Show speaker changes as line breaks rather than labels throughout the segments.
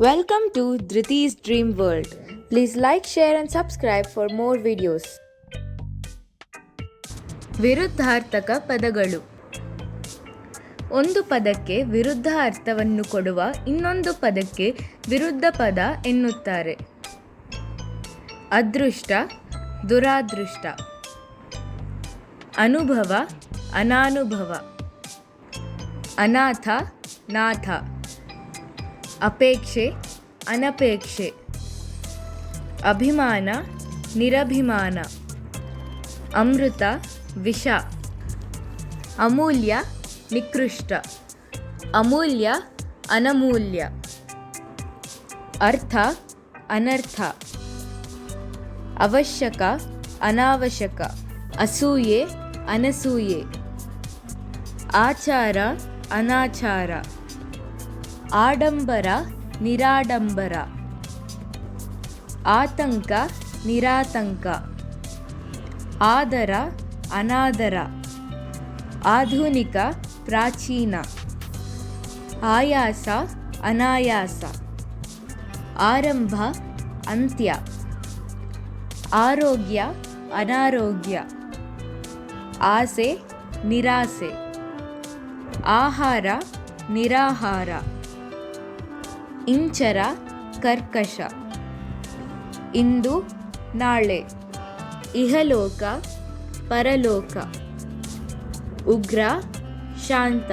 Welcome to Dhriti's Dream World. Please like, share, and subscribe for more videos. ವಿರುದ್ಧಾರ್ಥಕ ಪದಗಳು. ಒಂದು ಪದಕ್ಕೆ ವಿರುದ್ಧ ಅರ್ಥವನ್ನು ಕೊಡುವ ಇನ್ನೊಂದು ಪದಕ್ಕೆ ವಿರುದ್ಧ ಪದ ಎನ್ನುತ್ತಾರೆ. ಅದೃಷ್ಟ ದುರಾದೃಷ್ಟ. ಅನುಭವ ಅನಾನುಭವ. ಅನಾಥ ನಾಥ. ಅಪೇಕ್ಷೆ, ಅನಪೇಕ್ಷೆ, ಅಭಿಮಾನ, ನಿರಭಿಮಾನ, ಅಮೃತ, ವಿಷ, ಅಮೂಲ್ಯ, ನಿಕೃಷ್ಟ, ಅಮೂಲ್ಯ, ಅನಮೂಲ್ಯ, ಅರ್ಥ, ಅನರ್ಥ, ಅವಶ್ಯಕ, ಅನಾವಶ್ಯಕ, ಅಸೂಯೆ, ಅನಸೂಯೆ, ಆಚಾರ, ಅನಾಚಾರ. ಆಡಂಬರ, ನಿರಾಡಂಬರ. ಆತಂಕ, ನಿರಾತಂಕ. ಆದರ, ಅನಾದರ. ಆಧುನಿಕ, ಪ್ರಾಚೀನ. ಆಯಾಸ, ಅನಾಯಾಸ. ಆರಂಭ, ಅಂತ್ಯ. ಆರೋಗ್ಯ, ಅನಾರೋಗ್ಯ. ಆಸೆ, ನಿರಾಸೆ. ಆಹಾರ, ನಿರಾಹಾರ. ಇಂಚರ ಕರ್ಕಶ. ಇಂದು ನಾಳೆ. ಇಹಲೋಕ, ಪರಲೋಕ. ಉಗ್ರ, ಶಾಂತ.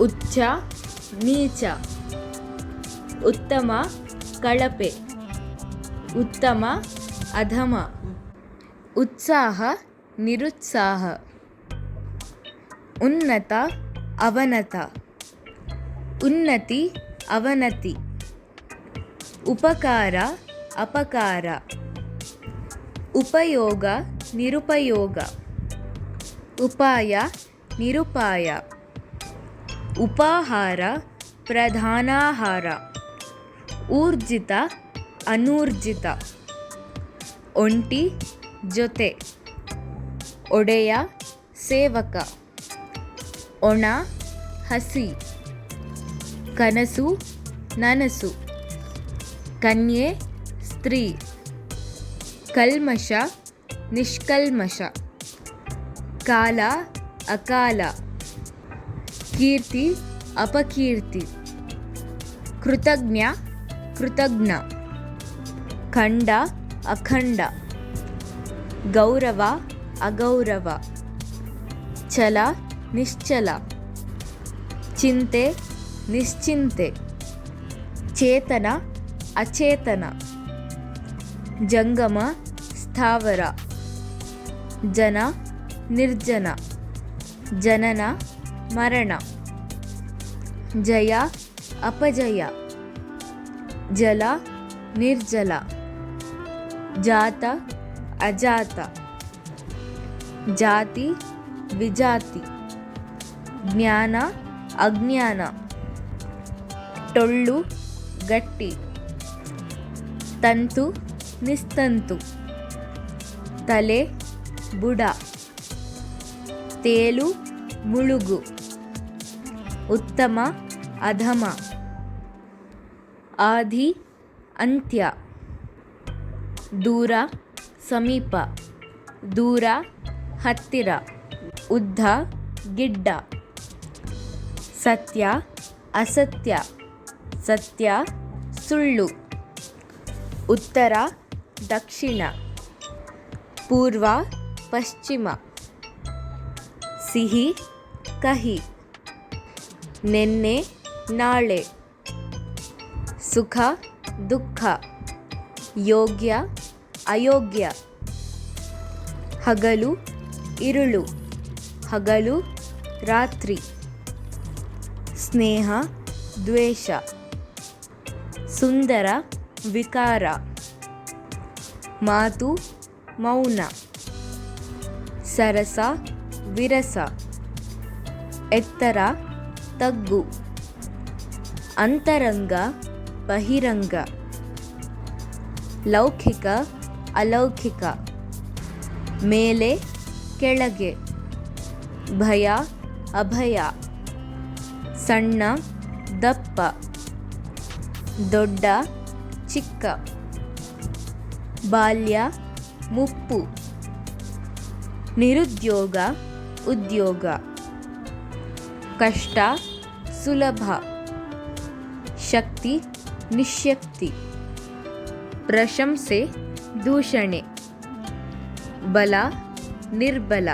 ಉಚ್ಚ, ನೀಚ. ಉತ್ತಮ, ಕಳಪೆ. ಉತ್ತಮ, ಅಧಮ. ಉತ್ಸಾಹ, ನಿರುತ್ಸಾಹ. ಉನ್ನತ, ಅವನತ. ಉನ್ನತಿ ಅವನತಿ. ಉಪಕಾರ, ಅಪಕಾರ. ಉಪಯೋಗ, ನಿರುಪಯೋಗ. ಉಪಾಯ, ನಿರುಪಾಯ. ಉಪಾಹಾರ, ಪ್ರಧಾನಾಹಾರ. ಊರ್ಜಿತ, ಅನೂರ್ಜಿತ. ಒಂಟಿ, ಜೊತೆ. ಒಡೆಯ, ಸೇವಕ. ಒಣ, ಹಸಿ. ಕನಸು, ನನಸು. ಕನ್ಯೆ, ಸ್ತ್ರೀ. ಕಲ್ಮಶ, ನಿಷ್ಕಲ್ಮಶ. ಕಾಲ, ಅಕಾಲ. ಕೀರ್ತಿ, ಅಪಕೀರ್ತಿ. ಕೃತಜ್ಞ ಕೃತಜ್ಞ. ಖಂಡ, ಅಖಂಡ. ಗೌರವ, ಅಗೌರವ. ಛಲ, ನಿಶ್ಚಲ. ಚಿಂತೆ ನಿಶ್ಚಿಂತೆ. ಚೇತನ, ಅಚೇತನ. ಜಂಗಮ, ಸ್ಥಾವರ. ಜನ, ನಿರ್ಜನ. ಜನನ, ಮರಣ. ಜಯ, ಅಪಜಯ. ಜಲ, ನಿರ್ಜಲ. ಜಾತ, ಅಜಾತ. ಜಾತಿ, ವಿಜಾತಿ. ಜ್ಞಾನ, ಅಜ್ಞಾನ. ಟೊಳ್ಳು ಗಟ್ಟಿ, ತಂತು, ನಿಸ್ತಂತು, ತಲೆ, ಬುಡ, ತೇಲು, ಮುಳುಗು, ಉತ್ತಮ, ಅಧಮ ಆದಿ ಅಂತ್ಯ, ದೂರ, ಸಮೀಪ, ದೂರ, ಹತ್ತಿರ, ಉದ್ದ, ಗಿಡ್ಡ, ಸತ್ಯ, ಅಸತ್ಯ. ಸತ್ಯ, ಸುಳ್ಳು. ಉತ್ತರ, ದಕ್ಷಿಣ. ಪೂರ್ವ, ಪಶ್ಚಿಮ. ಸಿಹಿ, ಕಹಿ. ನೆನ್ನೆ, ನಾಳೆ. ಸುಖ, ದುಃಖ. ಯೋಗ್ಯ, ಅಯೋಗ್ಯ. ಹಗಲು, ಇರುಳು. ಹಗಲು, ರಾತ್ರಿ. ಸ್ನೇಹ, ದ್ವೇಷ. ಸುಂದರ, ವಿಕಾರ. ಮಾತು, ಮೌನ. ಸರಸ, ವಿರಸ. ಎತ್ತರ, ತಗ್ಗು. ಅಂತರಂಗ, ಬಹಿರಂಗ. ಲೌಕಿಕ, ಅಲೌಕಿಕ. ಮೇಲೆ, ಕೆಳಗೆ. ಭಯ, ಅಭಯ. ಸಣ್ಣ, ದಪ್ಪ. ದೊಡ್ಡ, ಚಿಕ್ಕ. ಬಾಲ್ಯ, ಮುಪ್ಪು. ನಿರುದ್ಯೋಗ, ಉದ್ಯೋಗ. ಕಷ್ಟ, ಸುಲಭ. ಶಕ್ತಿ, ನಿಶ್ಯಕ್ತಿ. ಪ್ರಶಂಸೆ, ದೂಷಣೆ. ಬಲ, ನಿರ್ಬಲ.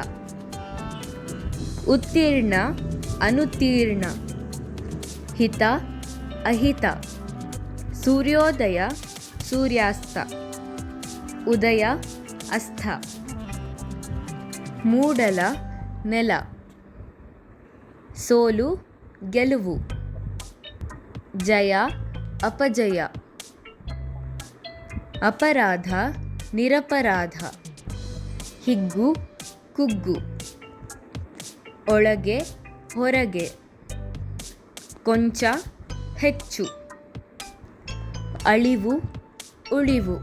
ಉತ್ತೀರ್ಣ, ಅನುತ್ತೀರ್ಣ. ಹಿತ, ಅಹಿತ. ಸೂರ್ಯೋದಯ ಸೂರ್ಯಾಸ್ತ, ಉದಯ ಅಸ್ತ ಮೂಡಲ ನೆಲ, ಸೋಲು ಗೆಲುವು, ಜಯ ಅಪಜಯ, ಅಪರಾಧ ನಿರಪರಾಧ, ಹಿಗ್ಗು ಕುಗ್ಗು, ಒಳಗೆ ಹೊರಗೆ, ಕೊಂಚ ಹೆಚ್ಚು. ಅಳಿವು ಉಳಿವು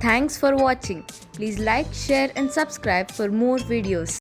thanks for watching please like share and subscribe for more videos